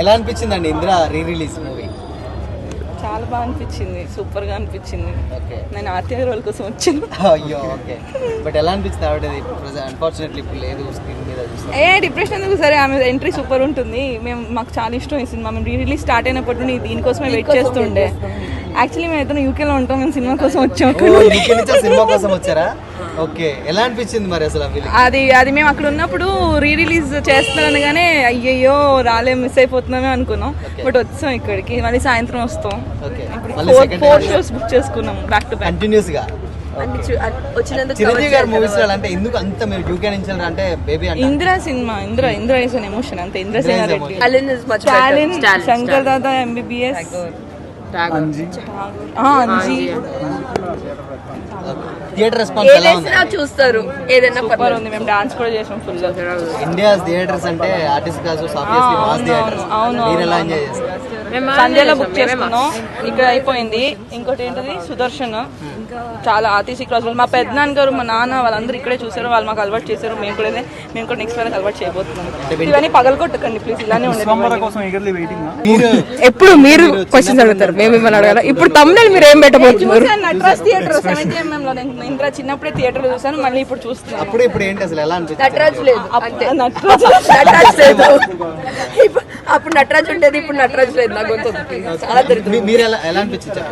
ఎలా అనిపించిందండి Indira re release movie చాలా బాగా అనిపించింది సూపర్గా అనిపించింది. ఓకే. నేను ఆర్తిహర్ రోల్ కోసం వచ్చాను. అయ్యో ఓకే. బట్ ఎలా అనిపించింది ఆవిడది అన్ఫార్చునేట్లీ ఇప్పుడు లేదు స్క్రీన్ మీద ఏ డిప్రెషన్ ఎందుకు? సరే ఆమె ఎంట్రీ సూపర్ ఉంటుంది. మేము మాకు చాలా ఇష్టం ఈ సినిమా. మేము రీ రిలీజ్ స్టార్ట్ అయినప్పటి నుండి దీనికోసమే వెయిట్ చేస్తుండే. యాక్చువల్లీ మేము అయితే యూకేలో ఉంటాం మేము సినిమా కోసం వచ్చాం సినిమా కోసం వచ్చారా? ఓకే ఎలా అనిపించింది మరి అసలు? అది అది మేము అక్కడ ఉన్నప్పుడు రీ రిలీజ్ చేస్తారనగానే అయ్యయ్యో రాలే మిస్ అయిపోతున్నామే అనుకున్నాం. బట్ వచ్చాం ఇక్కడికి మళ్ళీ సాయంత్రం వస్తాం. ఓకే ఇప్పుడు మళ్ళీ ఫోర్ షోస్ బుక్ చేసుకున్నాం బ్యాక్ టు బ్యాక్ కంటిన్యూస్గా? ఎందుకు అంత మీరు యూకే నుంచి వెళ్ళారు అంటే బేబీ అంటే? Indira cinema Indira Indira is an emotion అంతే Indrasena Indra is Reddy. Stalin is much Stalin better. Shankar Dada MBBS theatre response ఎలా ఉంది? ఏదైనా చూస్తారు. ఏదైనా సూపర్ ఉంది. మేము డాన్స్ కూడా చేసాం ఫుల్ ఇండియాస్ థియేటర్స్ అంటే ఆర్టిస్ట్ కాదు మీరు ఎలా. ఎంజాయ్ చేస్తారు? సంధ్యలో బుక్ చేసుకున్నాం. ఇక్కడ అయిపోయింది. ఇంకోటి ఏంటిది? సుదర్శన్. చాలా ఆర్టీసీ క్రాస్ మా పెద్దనాన్న గారు మా నాన్న వాళ్ళందరూ ఇక్కడే చూసారు వాళ్ళు మాకు అలవాటు చేశారు. మేము కూడా మేము కూడా నెక్స్ట్ వాళ్ళకి అలవాటు చేయబోతున్నాం. ఇవన్నీ పగలగొట్టకండి ప్లీజ్ ఇలానే? మీరు ఎప్పుడు మీరు క్వశ్చన్స్ అడుగుతారు. మేము మిమ్మల్ని అడగాల. ఇప్పుడు తమ్ముళ్ళు మీరు ఏం పెట్టబోతున్నారు? నటరాజ్ థియేటర్ ఎంఎం లో నేను ఇంద్రా చిన్నప్పుడే థియేటర్ చూసాను మళ్ళీ ఇప్పుడు చూస్తున్నాను. అప్పుడు ఇప్పుడు ఏంటి అసలు ఎలా నటరాజ్ లేదు. నటరాజ్ నటరాజ్ లేదు. అప్పుడు నటరాజ్ ఉండేది ఇప్పుడు నటరాజ్ లేదు నాకు గుర్తుంది. చాలా మీ- మీరు ఎలా ఎలా అనిపించింది